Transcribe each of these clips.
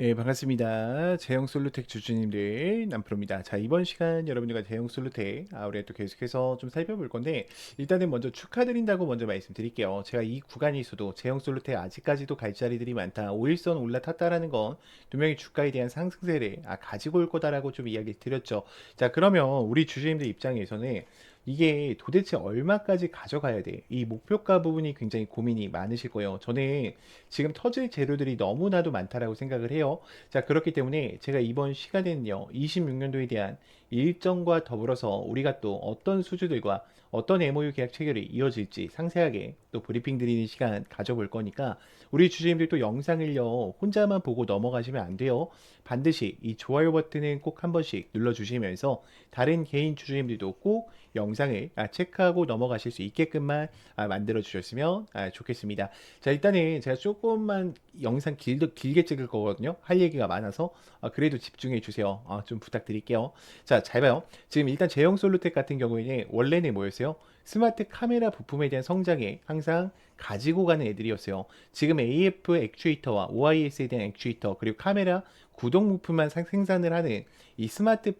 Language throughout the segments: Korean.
네, 반갑습니다. 제형 솔루텍 주주님들 남프로입니다. 자, 이번 시간 여러분들과 제형 솔루텍 아우레 또 계속해서 좀 살펴볼 건데 일단은 먼저 축하드린다고 먼저 말씀드릴게요. 제가 이 구간에 있어도 제형 솔루텍 아직까지도 갈 자리들이 많다. 5일선 올라탔다라는 건 분명히 주가에 대한 상승세를 아, 가지고 올 거다라고 좀 이야기 드렸죠. 자, 그러면 우리 주주님들 입장에서는 이게 도대체 얼마까지 가져가야 돼? 이 목표가 부분이 굉장히 고민이 많으실 거예요. 저는 지금 터질 재료들이 너무나도 많다라고 생각을 해요. 자, 그렇기 때문에 제가 이번 시간에는요, 26년도에 대한 일정과 더불어서 우리가 또 어떤 수주들과 어떤 MOU 계약 체결이 이어질지 상세하게 또 브리핑 드리는 시간 가져볼 거니까 우리 주주님들 또 영상을요 혼자만 보고 넘어가시면 안 돼요. 반드시 이 좋아요 버튼은 꼭 한 번씩 눌러주시면서 다른 개인 주주님들도 꼭 영상을 아, 체크하고 넘어가실 수 있게끔만 아, 만들어 주셨으면 아, 좋겠습니다. 자 일단은 제가 조금만 영상 길, 길게 찍을 거거든요. 할 얘기가 많아서 아, 그래도 집중해 주세요. 아, 좀 부탁드릴게요. 자 잘 봐요. 지금 일단 제형 솔루텍 같은 경우에는 원래는 뭐였어요? 스마트 카메라 부품에 대한 성장에 항상 가지고 가는 애들이었어요. 지금 AF 액추에이터와 OIS에 대한 액추에이터 그리고 카메라 구동 부품만 상- 생산을 하는 이 스마트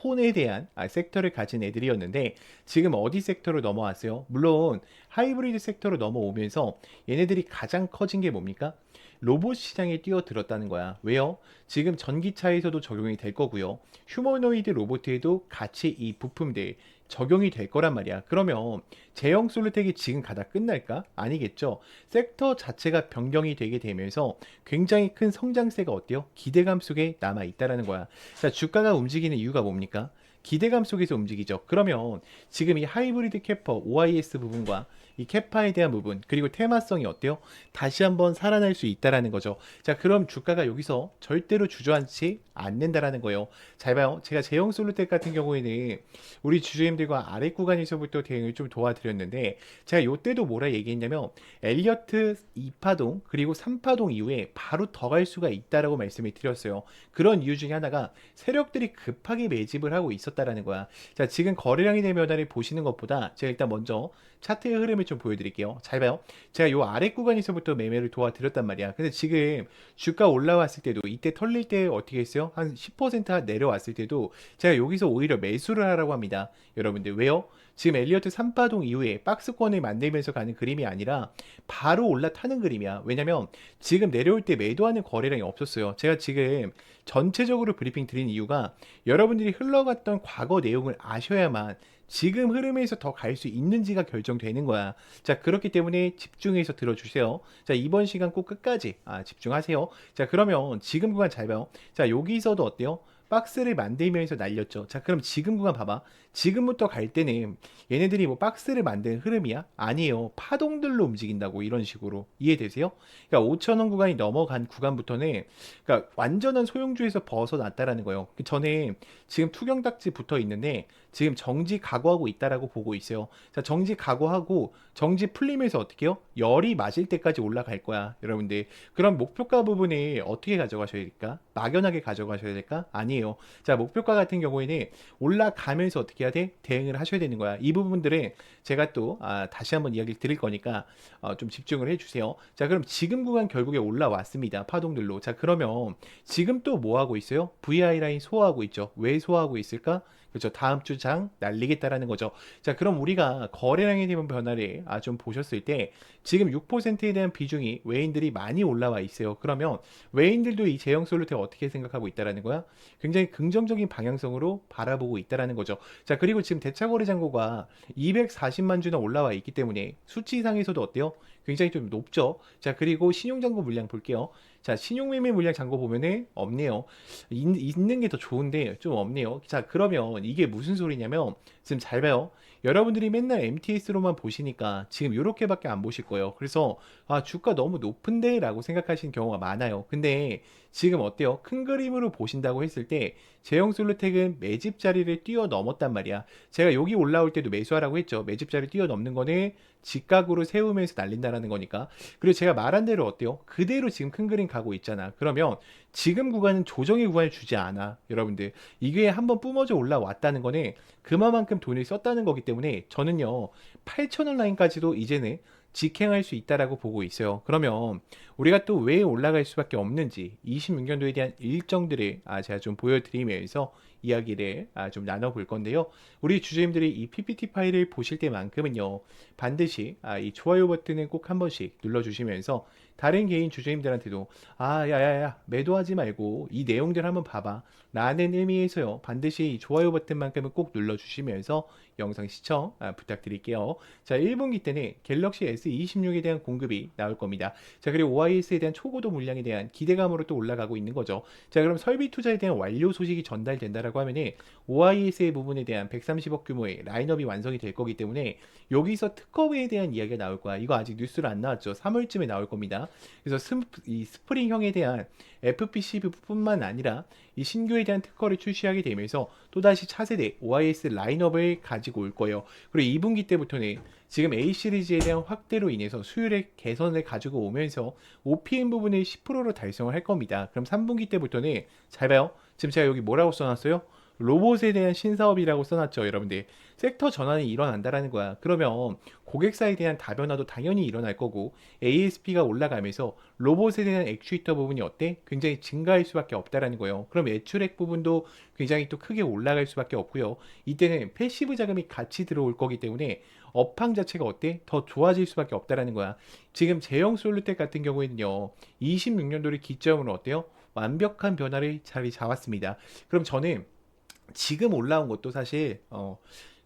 폰에 대한 아, 섹터를 가진 애들이었는데 지금 어디 섹터로 넘어왔어요? 물론 하이브리드 섹터로 넘어오면서 얘네들이 가장 커진 게 뭡니까? 로봇 시장에 뛰어들었다는 거야. 왜요? 지금 전기차에서도 적용이 될 거고요. 휴머노이드 로봇에도 같이 이 부품들 적용이 될 거란 말이야. 그러면 제형 솔루텍이 지금 가다 끝날까? 아니겠죠. 섹터 자체가 변경이 되게 되면서 굉장히 큰 성장세가 어때요? 기대감 속에 남아 있다라는 거야. 자, 주가가 움직이는 이유가 뭡니까? 기대감 속에서 움직이죠. 그러면 지금 이 하이브리드 캐퍼 OIS 부분과 이 캐파에 대한 부분 그리고 테마성이 어때요? 다시 한번 살아날 수 있다라는 거죠. 자, 그럼 주가가 여기서 절대로 주저앉지 않는다라는 거예요. 잘 봐요. 제가 제형 솔루텍 같은 경우에는 우리 주주님들과 아래 구간에서부터 대응을 좀 도와드 렸는데 제가 요때도 뭐라 얘기했냐면 엘리어트 2파동 그리고 3파동 이후에 바로 더 갈 수가 있다라고 말씀을 드렸어요. 그런 이유 중에 하나가 세력들이 급하게 매집을 하고 있었다라는 거야. 자, 지금 거래량이 된 변화를 보시는 것보다 제가 일단 먼저 차트의 흐름을 좀 보여드릴게요. 잘 봐요. 제가 요 아래 구간에서부터 매매를 도와드렸단 말이야. 근데 지금 주가 올라왔을 때도 이때 털릴 때 어떻게 했어요? 한 10% 내려왔을 때도 제가 여기서 오히려 매수를 하라고 합니다. 여러분들 왜요? 지금 엘리어트 3파동 이후에 박스권을 만들면서 가는 그림이 아니라 바로 올라타는 그림이야. 왜냐면 지금 내려올 때 매도하는 거래량이 없었어요. 제가 지금 전체적으로 브리핑 드린 이유가 여러분들이 흘러갔던 과거 내용을 아셔야만 지금 흐름에서 더 갈 수 있는지가 결정되는 거야. 자, 그렇기 때문에 집중해서 들어주세요. 자, 이번 시간 꼭 끝까지 아, 집중하세요. 자, 그러면 지금 구간 잘 봐요. 자, 여기서도 어때요? 박스를 만들면서 날렸죠. 자, 그럼 지금 구간 봐봐. 지금부터 갈 때는 얘네들이 뭐 박스를 만든 흐름이야? 아니에요. 파동들로 움직인다고 이런 식으로 이해되세요? 그러니까 5천원 구간이 넘어간 구간부터는 그러니까 완전한 소용주에서 벗어났다라는 거예요. 그 전에 지금 투경딱지 붙어 있는데 지금 정지 각오하고 있다라고 보고 있어요. 자, 정지 각오하고 정지 풀리면서 어떻게 해요? 열이 맞을 때까지 올라갈 거야, 여러분들. 그럼 목표가 부분에 어떻게 가져가셔야 될까? 막연하게 가져가셔야 될까? 아니에요. 자, 목표가 같은 경우에는 올라가면서 어떻게 해야 돼? 대응을 하셔야 되는 거야. 이 부분들은 제가 또 아, 다시 한번 이야기를 드릴 거니까 어, 좀 집중을 해 주세요. 자, 그럼 지금 구간 결국에 올라왔습니다. 파동들로. 자, 그러면 지금 또 뭐 하고 있어요? VI 라인 소화하고 있죠. 왜 소화하고 있을까? 그렇죠. 다음 주 장 날리겠다라는 거죠. 자, 그럼 우리가 거래량에 대한 변화를 아, 좀 보셨을 때 지금 6%에 대한 비중이 외인들이 많이 올라와 있어요. 그러면 외인들도 이 제형 솔루텍 어떻게 생각하고 있다라는 거야? 굉장히 긍정적인 방향성으로 바라보고 있다라는 거죠. 자, 그리고 지금 대차 거래 잔고가 240만 주나 올라와 있기 때문에 수치상에서도 어때요? 굉장히 좀 높죠. 자, 그리고 신용 잔고 물량 볼게요. 자, 신용매매 물량 잔고 보면은 없네요. 있, 는 게 더 좋은데 좀 없네요. 자, 그러면 이게 무슨 소리냐면 지금 잘 봐요. 여러분들이 맨날 MTS로만 보시니까 지금 이렇게밖에 안 보실 거예요. 그래서 아, 주가 너무 높은데 라고 생각하시는 경우가 많아요. 근데 지금 어때요? 큰 그림으로 보신다고 했을 때 제형 솔루텍은 매집 자리를 뛰어넘었단 말이야. 제가 여기 올라올 때도 매수하라고 했죠. 매집 자리를 뛰어넘는 거는 직각으로 세우면서 날린다라는 거니까. 그리고 제가 말한 대로 어때요? 그대로 지금 큰 그림 가고 있잖아. 그러면 지금 구간은 조정의 구간을 주지 않아. 여러분들. 이게 한번 뿜어져 올라왔다는 거는 그만큼 돈을 썼다는 거기 때문에 저는요. 8,000원 라인까지도 이제는 직행할 수 있다라고 보고 있어요. 그러면 우리가 또 왜 올라갈 수밖에 없는지 26년도에 대한 일정들을 아, 제가 좀 보여드리면서 이야기를 아, 좀 나눠볼 건데요. 우리 주주님들이 이 PPT 파일을 보실 때만큼은요, 반드시 아, 이 좋아요 버튼을 꼭 한 번씩 눌러주시면서 다른 개인 주주님들한테도 아, 야야야, 매도하지 말고 이 내용들 한번 봐봐. 라는 의미에서요, 반드시 이 좋아요 버튼만큼은 꼭 눌러주시면서 영상 시청 아, 부탁드릴게요. 자, 1분기 때는 갤럭시 S26에 대한 공급이 나올 겁니다. 자, 그리고 OIS에 대한 초고도 물량에 대한 기대감으로 또 올라가고 있는 거죠. 자, 그럼 설비 투자에 대한 완료 소식이 전달된다라고 하면은 OIS의 부분에 대한 130억 규모의 라인업이 완성이 될 거기 때문에 여기서 특허에 대한 이야기가 나올 거야. 이거 아직 뉴스로 안 나왔죠. 3월쯤에 나올 겁니다. 그래서 스, 이 스프링형에 대한 FPC뿐만 아니라 이 신규에 대한 특허를 출시하게 되면서 또다시 차세대 OIS 라인업을 가지고 올 거예요. 그리고 2분기 때부터는 지금 A 시리즈에 대한 확대로 인해서 수율의 개선을 가지고 오면서 OPM 부분을 10%로 달성을 할 겁니다. 그럼 3분기 때부터는 잘 봐요. 지금 제가 여기 뭐라고 써놨어요? 로봇에 대한 신사업이라고 써놨죠, 여러분들. 섹터 전환이 일어난다라는 거야. 그러면 고객사에 대한 다변화도 당연히 일어날 거고 ASP가 올라가면서 로봇에 대한 액추에이터 부분이 어때? 굉장히 증가할 수밖에 없다라는 거예요. 그럼 매출액 부분도 굉장히 또 크게 올라갈 수밖에 없고요. 이때는 패시브 자금이 같이 들어올 거기 때문에 업황 자체가 어때? 더 좋아질 수밖에 없다라는 거야. 지금 제형 솔루텍 같은 경우에는요. 26년도를 기점으로 어때요? 완벽한 변화를 자리 잡았습니다. 그럼 저는 지금 올라온 것도 사실 어,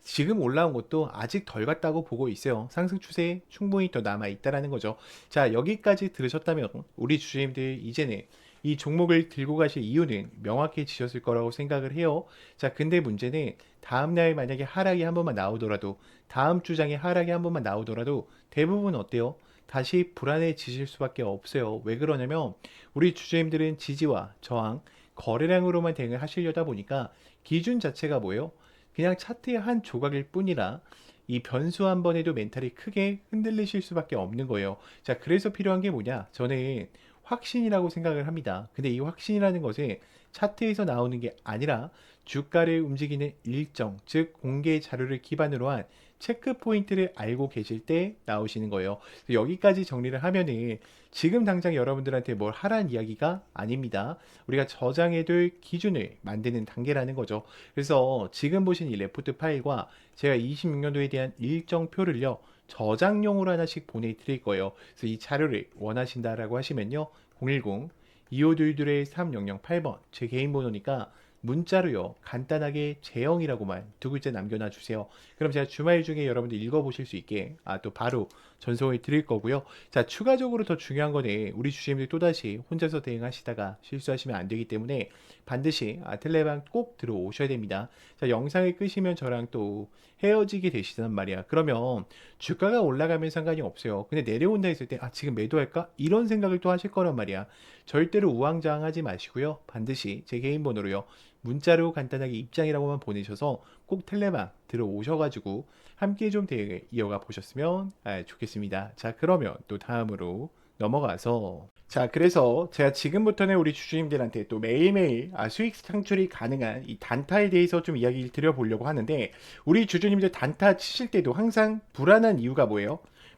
지금 올라온 것도 아직 덜 갔다고 보고 있어요. 상승 추세에 충분히 더 남아 있다라는 거죠. 자 여기까지 들으셨다면 우리 주주님들 이제는 이 종목을 들고 가실 이유는 명확해지셨을 거라고 생각을 해요. 자 근데 문제는 다음날 만약에 하락이 한 번만 나오더라도 다음 주장에 하락이 한 번만 나오더라도 대부분 어때요? 다시 불안해지실 수밖에 없어요. 왜 그러냐면 우리 주주님들은 지지와 저항, 거래량으로만 대응을 하시려다 보니까 기준 자체가 뭐예요? 그냥 차트의 한 조각일 뿐이라 이 변수 한 번에도 멘탈이 크게 흔들리실 수밖에 없는 거예요. 자, 그래서 필요한 게 뭐냐? 저는 확신이라고 생각을 합니다. 근데 이 확신이라는 것은 차트에서 나오는 게 아니라 주가를 움직이는 일정, 즉 공개 자료를 기반으로 한 체크 포인트를 알고 계실 때 나오시는 거예요. 여기까지 정리를 하면은 지금 당장 여러분들한테 뭘 하라는 이야기가 아닙니다. 우리가 저장해둘 기준을 만드는 단계라는 거죠. 그래서 지금 보신 이 레포트 파일과 제가 26년도에 대한 일정표를요. 저장용으로 하나씩 보내드릴 거예요. 그래서 이 자료를 원하신다라고 하시면요. 010 2522의 3008번 제 개인 번호니까 문자로요 간단하게 재영이라고만 두 글자 남겨놔 주세요. 그럼 제가 주말 중에 여러분들 읽어보실 수 있게 아 또 바로 전송을 드릴 거고요. 자 추가적으로 더 중요한 거는 우리 주주님들 또다시 혼자서 대응하시다가 실수하시면 안 되기 때문에 반드시 아, 텔레방 꼭 들어오셔야 됩니다. 자 영상을 끄시면 저랑 또 헤어지게 되시단 말이야. 그러면 주가가 올라가면 상관이 없어요. 근데 내려온다 했을 때 아 지금 매도할까? 이런 생각을 또 하실 거란 말이야. 절대로 우왕좌왕하지 마시고요. 반드시 제 개인 번호로요. 문자로 간단하게 입장이라고만 보내셔서 꼭 텔레방 들어오셔가지고 함께 좀 대응을 이어가 보셨으면 아, 좋겠습니다. 자 그러면 또 다음으로 넘어가서 자 그래서 제가 지금부터는 우리 주주님들한테 또 매일매일 아, 수익 창출이 가능한 이 단타에 대해서 좀 이야기를 드려보려고 하는데 우리 주주님들 단타 치실 때도 항상 불안한 이유가 뭐예요?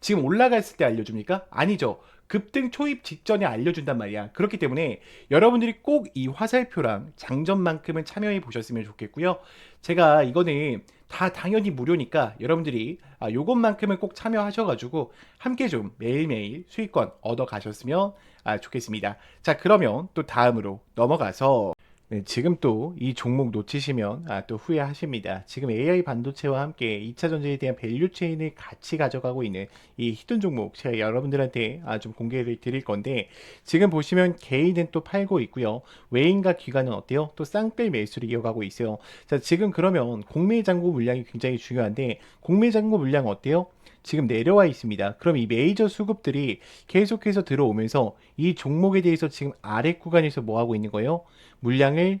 지금 올라갔을 때 알려줍니까? 아니죠. 급등 초입 직전에 알려준단 말이야. 그렇기 때문에 여러분들이 꼭 이 화살표랑 장전만큼은 참여해 보셨으면 좋겠고요. 제가 이거는 다 당연히 무료니까 여러분들이 아, 요것만큼은 꼭 참여하셔가지고 함께 좀 매일매일 수익권 얻어 가셨으면 아, 좋겠습니다. 자, 그러면 또 다음으로 넘어가서 네, 지금 또 이 종목 놓치시면 아, 또 후회하십니다. 지금 AI 반도체와 함께 2차 전지에 대한 밸류 체인을 같이 가져가고 있는 이 히든 종목 제가 여러분들한테 아, 좀 공개를 드릴 건데 지금 보시면 개인은 또 팔고 있고요. 외인과 기관은 어때요? 또 쌍끌 매수를 이어가고 있어요. 자, 지금 그러면 공매 잔고 물량이 굉장히 중요한데 공매 잔고 물량 어때요? 지금 내려와 있습니다. 그럼 이 메이저 수급들이 계속해서 들어오면서 이 종목에 대해서 지금 아래 구간에서 뭐 하고 있는 거예요? 물량을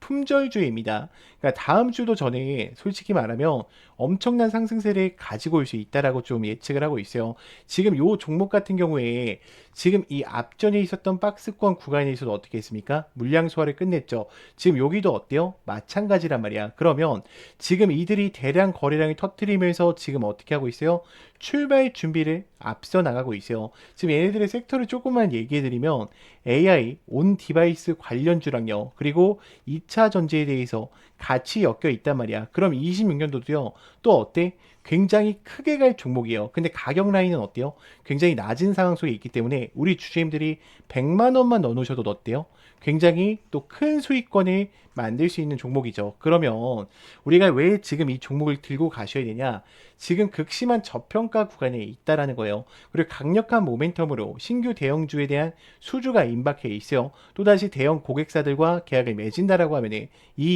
품절주입니다. 그러니까 다음 주도 전에 솔직히 말하면 엄청난 상승세를 가지고 올 수 있다라고 좀 예측을 하고 있어요. 지금 요 종목 같은 경우에 지금 이 앞전에 있었던 박스권 구간에 있어서 어떻게 했습니까? 물량 소화를 끝냈죠. 지금 여기도 어때요? 마찬가지란 말이야. 그러면 지금 이들이 대량 거래량을 터트리면서 지금 어떻게 하고 있어요? 출발 준비를 앞서 나가고 있어요. 지금 얘네들의 섹터를 조금만 얘기해 드리면 AI, 온 디바이스 관련주랑요. 그리고 2차 전지에 대해서 같이 엮여 있단 말이야. 그럼 26년도도요. 또 어때? 굉장히 크게 갈 종목이에요. 근데 가격 라인은 어때요? 굉장히 낮은 상황 속에 있기 때문에 우리 주주님들이 100만 원만 넣어 놓으셔도 어때요? 굉장히 또 큰 수익권을 만들 수 있는 종목이죠. 그러면 우리가 왜 지금 이 종목을 들고 가셔야 되냐? 지금 극심한 저평가 구간에 있다라는 거예요. 그리고 강력한 모멘텀으로 신규 대형주에 대한 수주가 임박해 있어요. 또다시 대형 고객사들과 계약을 맺은다라고 하면 이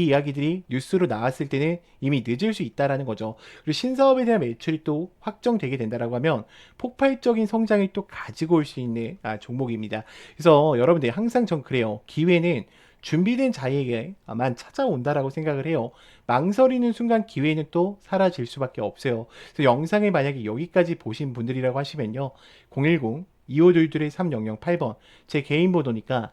이야기들이 뉴스로 나왔을 때는 이미 늦을 수 있다라는 거죠. 그리고 신사업에 대한 매출이 또 확정되게 된다라고 하면 폭발적인 성장을 또 가지고 올 수 있는 아, 종목입니다. 그래서 여러분들 항상 전 그래요. 기회는 준비된 자에게만 찾아온다라고 생각을 해요. 망설이는 순간 기회는 또 사라질 수밖에 없어요. 그래서 영상을 만약에 여기까지 보신 분들이라고 하시면요. 010 2522-3008번 제 개인 번호니까